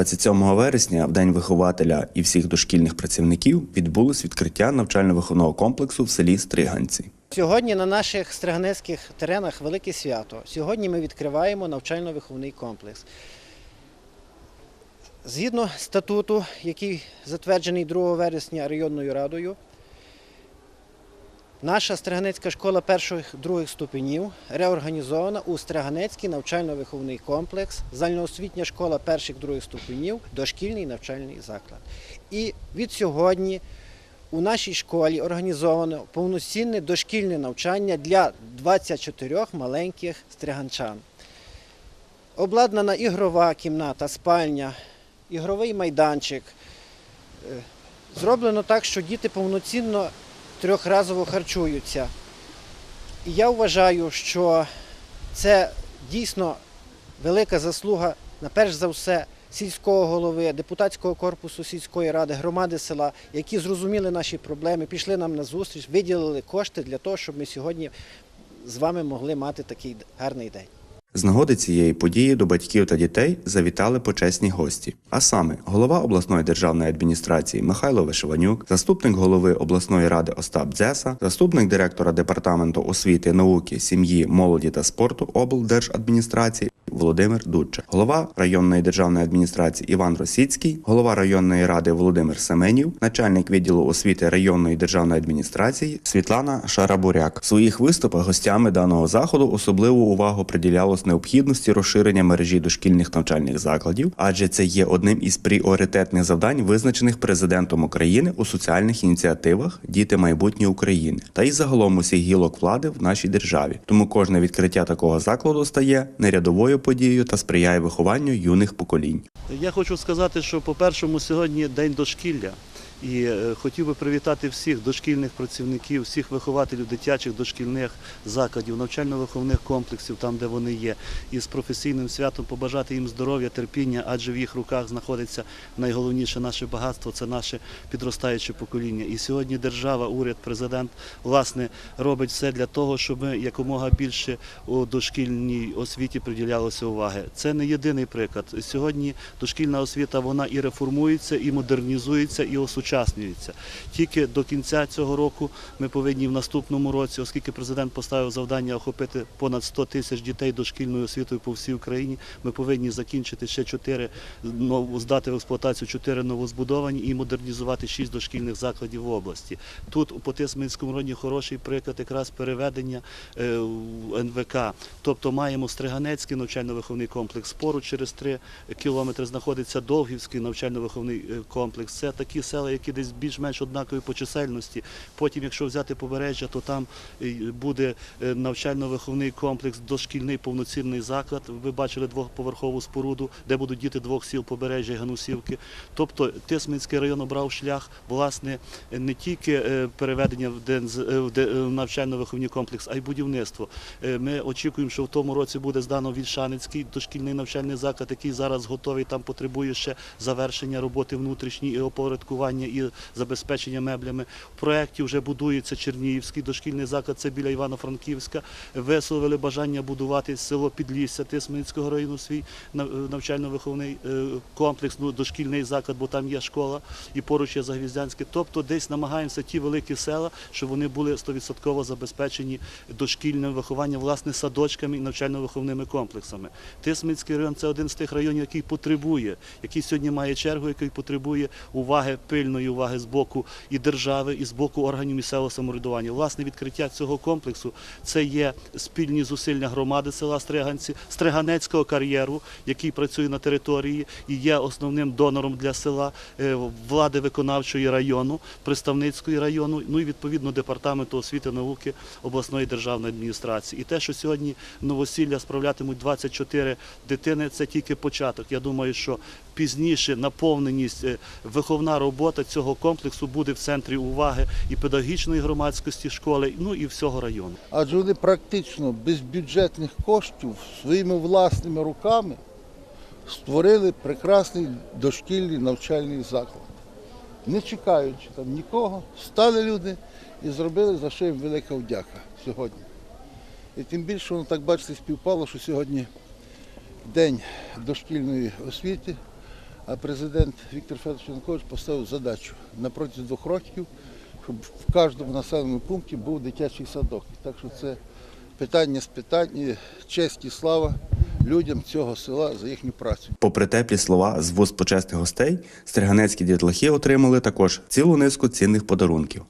27 вересня, в день вихователя і всіх дошкільних працівників, відбулось відкриття навчально-виховного комплексу в селі Стриганці. Сьогодні на наших стриганецьких теренах велике свято. Сьогодні ми відкриваємо навчально-виховний комплекс. Згідно статуту, який затверджений 2 вересня районною радою, наша Стриганецька школа перших других ступенів реорганізована у Стриганецький навчально-виховний комплекс, загальноосвітня школа перших других ступенів, дошкільний навчальний заклад. І від сьогодні у нашій школі організовано повноцінне дошкільне навчання для 24 маленьких стриганчан. Обладнана ігрова кімната, спальня, ігровий майданчик. Е, Зроблено так, що діти повноцінно трьохразово харчуються. І я вважаю, що це дійсно велика заслуга, на перш за все, сільського голови, депутатського корпусу сільської ради, громади села, які зрозуміли наші проблеми, пішли нам на зустріч, виділили кошти для того, щоб ми сьогодні з вами могли мати такий гарний день. З нагоди цієї події до батьків та дітей завітали почесні гості. А саме голова обласної державної адміністрації Михайло Вишиванюк, заступник голови обласної ради Остап Дзеса, заступник директора департаменту освіти, науки, сім'ї, молоді та спорту облдержадміністрації Володимир Дудча, голова районної державної адміністрації Іван Росіцький, голова районної ради Володимир Семенів, начальник відділу освіти районної державної адміністрації Світлана Шарабуряк. В своїх виступах гостями даного заходу особливу увагу приділялось необхідності розширення мережі дошкільних навчальних закладів, адже це є одним із пріоритетних завдань, визначених президентом України у соціальних ініціативах Діти майбутнє України та й загалом усіх гілок влади в нашій державі. Тому кожне відкриття такого закладу стає нерядовою подією та сприяє вихованню юних поколінь. Я хочу сказати, що по-першому сьогодні день дошкілля. І е, хотів би привітати всіх дошкільних працівників, всіх вихователів дитячих дошкільних закладів, навчально-виховних комплексів, там де вони є, і з професійним святом побажати їм здоров'я, терпіння, адже в їх руках знаходиться найголовніше наше багатство це наше підростаюче покоління. І сьогодні держава, уряд, президент власне робить все для того, щоб якомога більше у дошкільній освіті приділялося уваги. Це не єдиний приклад. Сьогодні дошкільна освіта вона і реформується, і модернізується, і осучаснюється. Тільки до кінця цього року ми повинні в наступному році, оскільки президент поставив завдання охопити понад 100 тисяч дітей дошкільною освітою по всій Україні, ми повинні закінчити ще 4, здати в експлуатацію 4 новозбудовані і модернізувати 6 дошкільних закладів в області. Тут у Потисминському районі хороший приклад якраз переведення е, НВК. Тобто маємо Стриганецький навчально-виховний комплекс. Поруч через 3 кілометри знаходиться Довгівський навчально-виховний е, комплекс. Це такі села, які десь більш-менш однакові по чисельності. Потім, якщо взяти побережжя, то там е, буде е, навчально-виховний комплекс, дошкільний повноцінний заклад. Ви бачили двоповерхову споруду, де будуть діти двох сіл побережжя і Ганусівки. Тобто Тисменський район обрав шлях власне не тільки е, переведення в навчально-виховний комплекс, а й будівництво. Ми очікуємо, що в тому році буде здано Вільшаницький дошкільний навчальний заклад, який зараз готовий. Там потребує ще завершення роботи внутрішній і опорядкування і забезпечення меблями. В проєкті вже будується Чернігівський дошкільний заклад. Це біля Івано-Франківська. Висловили бажання будувати село Підлісся Тисменського району свій навчально-виховний е, комплекс, ну дошкільний заклад, бо там є школа і поруч є Загвіздянське. Тобто десь намагаємося ті великі села, щоб вони були 100% забезпечені дошкільним вихованням, власне, садочками і навчально-виховними комплексами. Тисменський район це один з тих районів, який потребує, який сьогодні має чергу, який потребує уваги, пильної уваги з боку і держави, і з боку органів місцевого самоврядування. Власне, відкриття цього комплексу це є спільні зусилля громади села Стриганці, Стриганецького кар'єру, який працює на території і є основним донором для села е, влади виконавчої району, представницької району, ну і відповідно департаменту освіти науки обласної державної адміністрації. І те, що сьогодні новосілля справлятимуть 24 дитини, це тільки початок. Я думаю, що пізніше наповненість, е, виховна робота цього комплексу буде в центрі уваги і педагогічної громадськості школи, ну і всього району. адже вони практично без бюджетних коштів своїми власними руками створили прекрасний дошкільний навчальний заклад. Не чекаючи там нікого, стали люди і зробили за що їм велика вдяка сьогодні. І тим більше воно так бачите співпало, що сьогодні день дошкільної освіти, А президент Віктор Федорович Янукович поставив задачу на протязі двох років, щоб в кожному населеному пункті був дитячий садок. Так що це питання з питань, честь і слава людям цього села за їхню працю. Попри теплі слова з вуз почесних гостей, стриганецькі дітлахи отримали також цілу низку цінних подарунків.